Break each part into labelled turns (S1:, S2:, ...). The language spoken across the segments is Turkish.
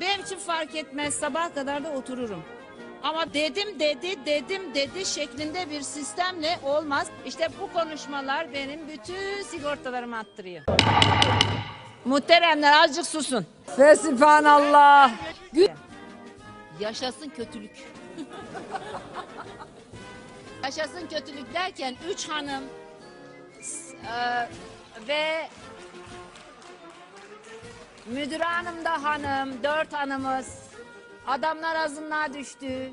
S1: Benim için fark etmez. Sabah kadar da otururum. Ama dedim dedi, dedim dedi şeklinde bir sistemle olmaz. İşte bu konuşmalar benim bütün sigortalarımı attırıyor. Muhteremler azıcık susun. Fesibhanallah. Yaşasın kötülük. Yaşasın kötülük derken üç hanım e, ve müdür hanım da hanım, dört hanımız. Adamlar azınlığa düştü.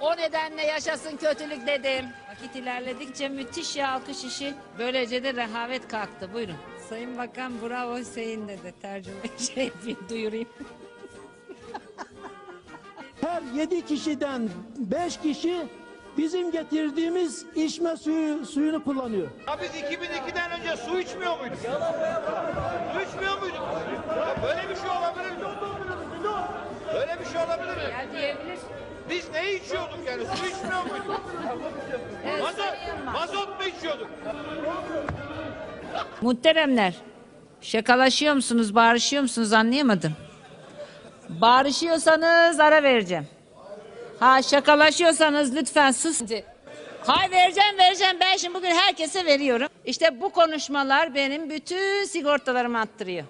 S1: O nedenle yaşasın kötülük dedim. Vakit ilerledikçe müthiş ya alkış işi. Böylece de rehavet kalktı. Buyurun. Sayın Bakan bravo Hüseyin dedi. Tercüme şey yapayım, duyurayım.
S2: Her yedi kişiden beş kişi bizim getirdiğimiz içme suyu suyunu kullanıyor.
S3: Ya biz 2002'den önce su içmiyor muyduk? Su içmiyor muyduk? Ya böyle bir şey olabilir mi? Böyle bir şey olabilir mi?
S1: Gel diyebilir.
S3: Biz ne içiyorduk yani? Su içmiyor muyduk?
S1: Evet,
S3: Mazot, mazot mu içiyorduk?
S1: Muhteremler, şakalaşıyor musunuz, bağırışıyor musunuz anlayamadım. Bağırışıyorsanız ara vereceğim. Ha şakalaşıyorsanız lütfen sus. Hay vereceğim vereceğim ben şimdi bugün herkese veriyorum. İşte bu konuşmalar benim bütün sigortalarımı attırıyor.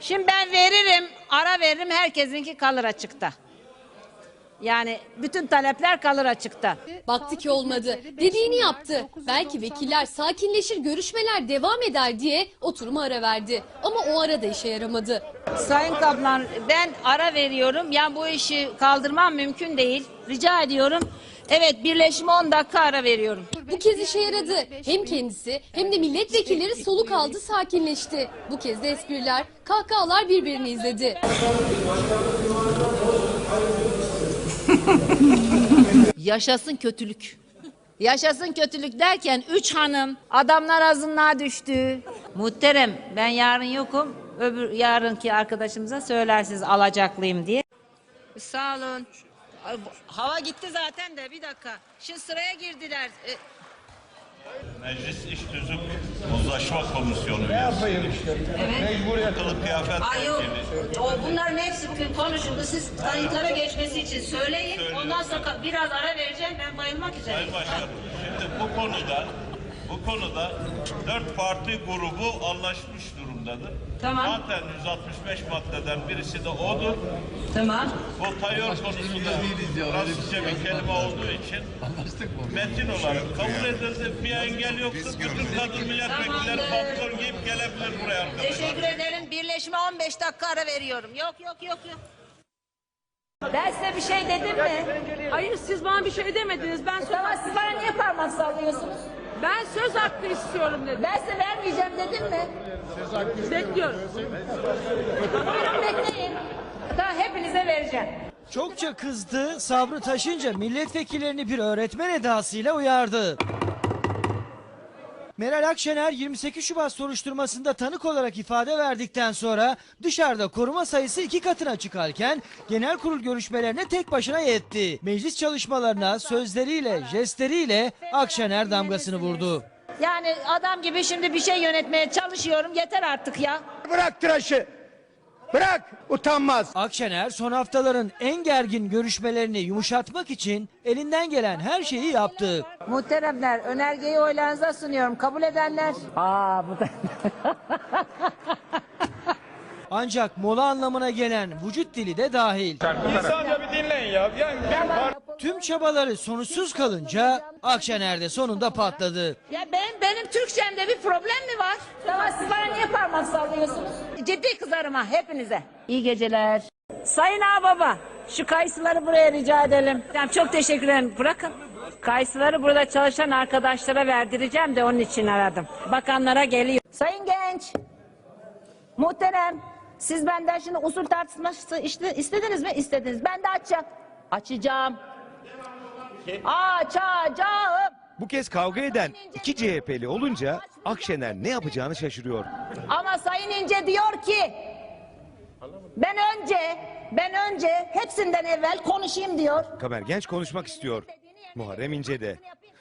S1: Şimdi ben veririm, ara veririm herkesinki kalır açıkta. Yani bütün talepler kalır açıkta.
S4: Baktı ki olmadı. Dediğini yaptı. Belki vekiller sakinleşir görüşmeler devam eder diye oturuma ara verdi. Ama o ara da işe yaramadı.
S1: Sayın Kaplan ben ara veriyorum. Yani bu işi kaldırmam mümkün değil. Rica ediyorum. Evet birleşime 10 dakika ara veriyorum.
S4: Bu kez işe yaradı. Hem kendisi hem de milletvekilleri soluk aldı sakinleşti. Bu kez de espriler, kahkahalar birbirini izledi.
S1: Yaşasın kötülük. Yaşasın kötülük derken üç hanım adamlar azınlığa düştü. Muhterem ben yarın yokum. Öbür yarınki arkadaşımıza söylersiniz alacaklıyım diye. Sağ olun. Hava gitti zaten de bir dakika. Şimdi sıraya girdiler. E,
S5: Meclis İş Tüzük Uzlaşma Komisyonu üyesiyim.
S1: evet.
S5: Kılık kıyafet
S1: Ay yok. O, bunların hepsi bugün konuşuldu. Siz kayıtlara geçmesi için söyleyin. Ondan sonra biraz ara vereceğim. Ben bayılmak üzereyim.
S5: Sayın Başkanım, şimdi bu konuda bu konuda dört parti grubu anlaşmış durumdadır.
S1: Tamam.
S5: Zaten 165 maddeden birisi de odur.
S1: Tamam.
S5: Bu tayör konusunda Fransızca bir kelime olduğu için metin olarak kabul edildi. Bir engel yoktur. Bütün kadın milletvekilleri
S1: Tamamdır.
S5: pantolon giyip gelebilir buraya arkadaşlar.
S1: Teşekkür ederim. Birleşime 15 dakika ara veriyorum. Yok yok yok yok. Ben size bir şey dedim mi?
S6: Hayır siz bana bir şey demediniz. Ben söz,
S1: Tamam siz bana niye parmak sallıyorsunuz?
S6: Ben söz hakkı istiyorum dedim.
S1: Ben size vermeyeceğim dedim mi?
S6: Bekliyorum.
S1: Buyurun bekleyin. Tamam hepinize vereceğim.
S7: Çokça kızdı, sabrı taşınca milletvekillerini bir öğretmen edasıyla uyardı. Meral Akşener 28 Şubat soruşturmasında tanık olarak ifade verdikten sonra dışarıda koruma sayısı iki katına çıkarken genel kurul görüşmelerine tek başına yetti. Meclis çalışmalarına sözleriyle, jestleriyle Akşener damgasını vurdu.
S1: Yani adam gibi şimdi bir şey yönetmeye çalışıyorum. Yeter artık ya.
S3: Bırak tıraşı. Bırak. Utanmaz.
S7: Akşener son haftaların en gergin görüşmelerini yumuşatmak için elinden gelen her şeyi yaptı.
S1: Muhteremler önergeyi oylarınıza sunuyorum. Kabul edenler. Aa bu da.
S7: Ancak mola anlamına gelen vücut dili de dahil.
S3: İnsanca bir dinleyin ya. Yani
S7: Tüm çabaları sonuçsuz kalınca Akşener de sonunda patladı.
S1: Ya benim benim Türkçemde bir problem mi var? Tamam siz parmak sallıyorsunuz? Ciddi kızarım ha hepinize. İyi geceler. Sayın Ağbaba şu kayısıları buraya rica edelim. Tamam, çok teşekkür ederim. Bırakın. Kayısıları burada çalışan arkadaşlara verdireceğim de onun için aradım. Bakanlara geliyor. Sayın Genç. Muhterem. Siz benden şimdi usul tartışması işte, istediniz mi? İstediniz. Ben de açacağım. Açacağım. Açacağım.
S8: Bu kez kavga eden iki CHP'li olunca Akşener ne yapacağını şaşırıyor.
S1: Ama Sayın İnce diyor ki ben önce ben önce hepsinden evvel konuşayım diyor.
S8: Kamer Genç konuşmak istiyor. Muharrem İnce de.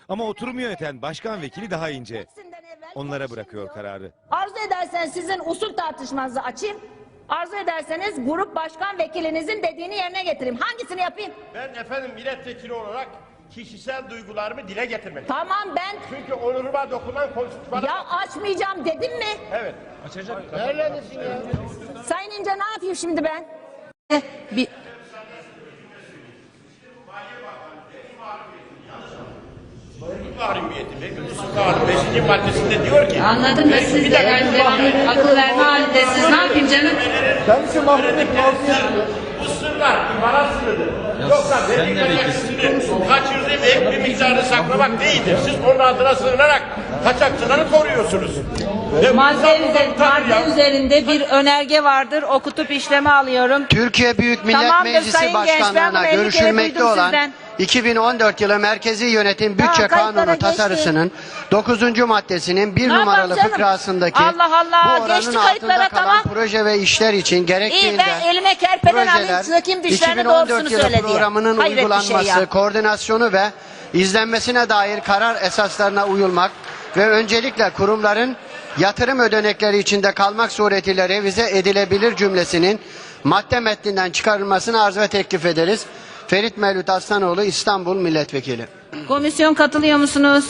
S8: Ama oturumu yöneten başkan vekili daha ince. Onlara bırakıyor kararı.
S1: Arzu edersen sizin usul tartışmanızı açayım. Arzu ederseniz grup başkan vekilinizin dediğini yerine getireyim. Hangisini yapayım?
S9: Ben efendim milletvekili olarak kişisel duygularımı dile getirmek.
S1: Tamam ben
S9: Çünkü onuruma dokunan konuşmalar...
S1: ya açmayacağım dedim mi?
S9: Evet. Neredesin ya?
S1: Sayın İnce ne yapayım şimdi ben? Eh, Bir,
S9: 5. maddesinde diyor ki...
S6: Anladım da siz de yani akıl verme halindesiniz. Ne yapayım canım?
S9: Kendisi mahrum Bu sırlar imara sırrıdır. Yoksa vergilerle sizi kaçırdığım ek bir miktarını saklamak değildir. Siz onun adına sığınarak kaçakçıları koruyorsunuz.
S6: Madde,
S9: utanmayan-
S6: madde üzerinde bir önerge vardır. Okutup işleme alıyorum.
S10: Türkiye Büyük Millet
S6: Tamamdır
S10: Meclisi
S6: Sayın Genç, ben
S10: Başkanlığı'na
S6: kere
S10: görüşülmekte
S6: duydum
S10: olan
S6: sizden.
S10: 2014 yılı Merkezi Yönetim Bütçe
S1: kayıtlara
S10: Kanunu
S1: geçti.
S10: tasarısının 9. maddesinin 1
S6: Ne yapalım
S10: numaralı
S6: canım?
S10: fıkrasındaki
S6: Allah Allah,
S10: bu oranın
S6: geçti kayıtlara,
S10: altında kalan
S6: tamam.
S10: proje ve işler için
S1: İyi
S10: gerektiğinde
S1: ben elime kerpeden alayım sökeyim dişlerini
S10: 2014
S1: doğrusunu
S10: yılı
S1: söyle diye.
S10: programının
S1: Hayret bir
S10: uygulanması,
S1: şey ya.
S10: koordinasyonu ve izlenmesine dair karar esaslarına uyulmak ve öncelikle kurumların yatırım ödenekleri içinde kalmak suretiyle revize edilebilir cümlesinin madde metninden çıkarılmasını arz ve teklif ederiz. Ferit Mevlüt Aslanoğlu İstanbul Milletvekili.
S6: Komisyon katılıyor musunuz?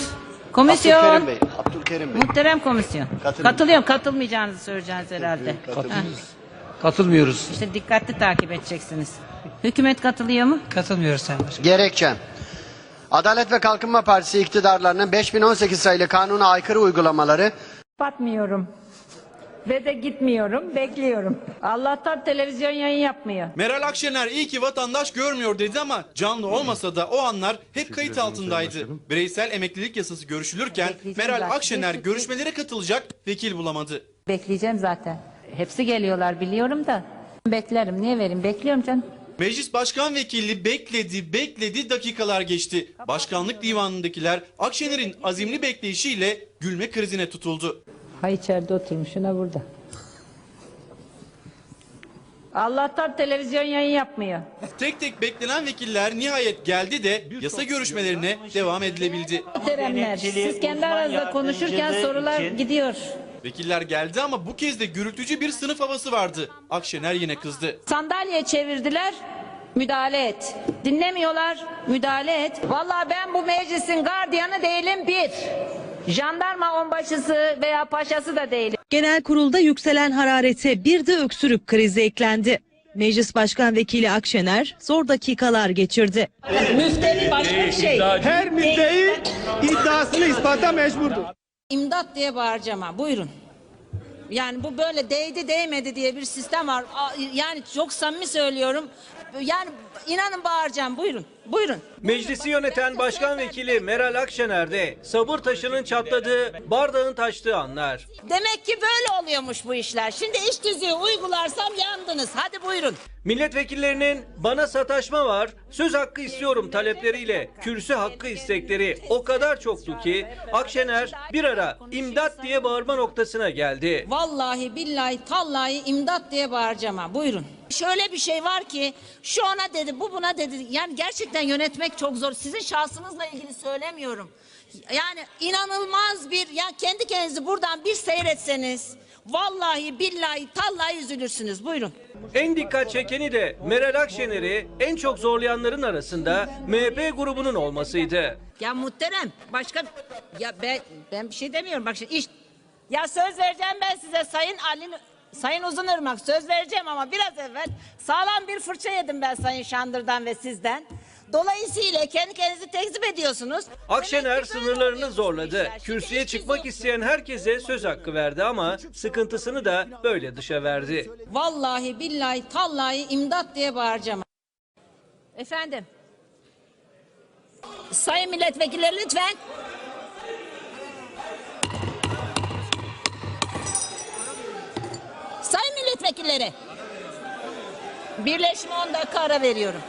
S6: Komisyon.
S10: Abdülkerim Bey. Abdülkerim Bey.
S6: Muhterem komisyon.
S10: Katılıyorum.
S6: Katılıyorum. Katılmayacağınızı söyleyeceğiniz herhalde.
S11: Katılmıyoruz.
S6: İşte dikkatli takip edeceksiniz. Hükümet katılıyor mu?
S11: Katılmıyoruz Sayın Başkan.
S10: Gerekçe. Adalet ve Kalkınma Partisi iktidarlarının 5018 sayılı kanuna aykırı uygulamaları
S1: Batmıyorum. Ve de gitmiyorum, bekliyorum. Allah'tan televizyon yayın yapmıyor.
S12: Meral Akşener iyi ki vatandaş görmüyor dedi ama canlı olmasa da o anlar hep kayıt altındaydı. Bireysel emeklilik yasası görüşülürken Meral. Akşener görüşmelere katılacak vekil bulamadı.
S1: Bekleyeceğim zaten. Hepsi geliyorlar biliyorum da. Beklerim. Niye vereyim? Bekliyorum canım.
S12: Meclis Başkan Vekili bekledi, bekledi, dakikalar geçti. Başkanlık divanındakiler Akşener'in azimli bekleyişiyle gülme krizine tutuldu.
S1: Ha içeride oturmuş, şuna burada. Allah'tan televizyon yayın yapmıyor.
S12: Tek tek beklenen vekiller nihayet geldi de yasa görüşmelerine devam edilebildi.
S1: Muhteremler, siz kendi aranızda konuşurken sorular gidiyor.
S12: Vekiller geldi ama bu kez de gürültücü bir sınıf havası vardı. Akşener yine kızdı.
S1: Sandalye çevirdiler, müdahale et. Dinlemiyorlar, müdahale et. Vallahi ben bu meclisin gardiyanı değilim bir. Jandarma onbaşısı veya paşası da değilim.
S13: Genel kurulda yükselen hararete bir de öksürük krizi eklendi. Meclis Başkan Vekili Akşener zor dakikalar geçirdi.
S1: Müfteri başka bir şey.
S2: Her müddei iddiasını ispata mecburdur.
S1: İmdat diye bağıracağım ha. Buyurun. Yani bu böyle değdi değmedi diye bir sistem var. Yani çok samimi söylüyorum. Yani inanın bağıracağım. Buyurun. Buyurun.
S11: Meclisi yöneten Başkan Vekili Meral Akşener de sabır taşının çatladığı, bardağın taştığı anlar.
S1: Demek ki böyle oluyormuş bu işler. Şimdi iş tüzüğü uygularsam yandınız. Hadi buyurun.
S11: Milletvekillerinin bana sataşma var, söz hakkı istiyorum talepleriyle kürsü hakkı istekleri o kadar çoktu ki Akşener bir ara imdat diye bağırma noktasına geldi.
S1: Vallahi billahi tallahi imdat diye bağıracağım ha. Buyurun. Şöyle bir şey var ki şu ona dedi bu buna dedi. Yani gerçekten yönetmek çok zor. Sizin şahsınızla ilgili söylemiyorum. Yani inanılmaz bir ya kendi kendinizi buradan bir seyretseniz vallahi billahi tallahi üzülürsünüz. Buyurun.
S11: En dikkat çekeni de Meral Akşener'i en çok zorlayanların arasında MHP grubunun olmasıydı.
S1: Ya muhterem başka ya ben ben bir şey demiyorum bak şimdi iş ya söz vereceğim ben size Sayın Ali Sayın Uzunırmak söz vereceğim ama biraz evvel sağlam bir fırça yedim ben Sayın Şandır'dan ve sizden. Dolayısıyla kendi kendinizi tekzip ediyorsunuz.
S11: Akşener sınırlarını zorladı. Kürsüye çıkmak isteyen herkese söz hakkı verdi ama sıkıntısını da böyle dışa verdi.
S1: Vallahi billahi tallahi imdat diye bağıracağım. Efendim. Sayın milletvekilleri lütfen. Milletvekilleri. Birleşme 10 dakika ara veriyorum.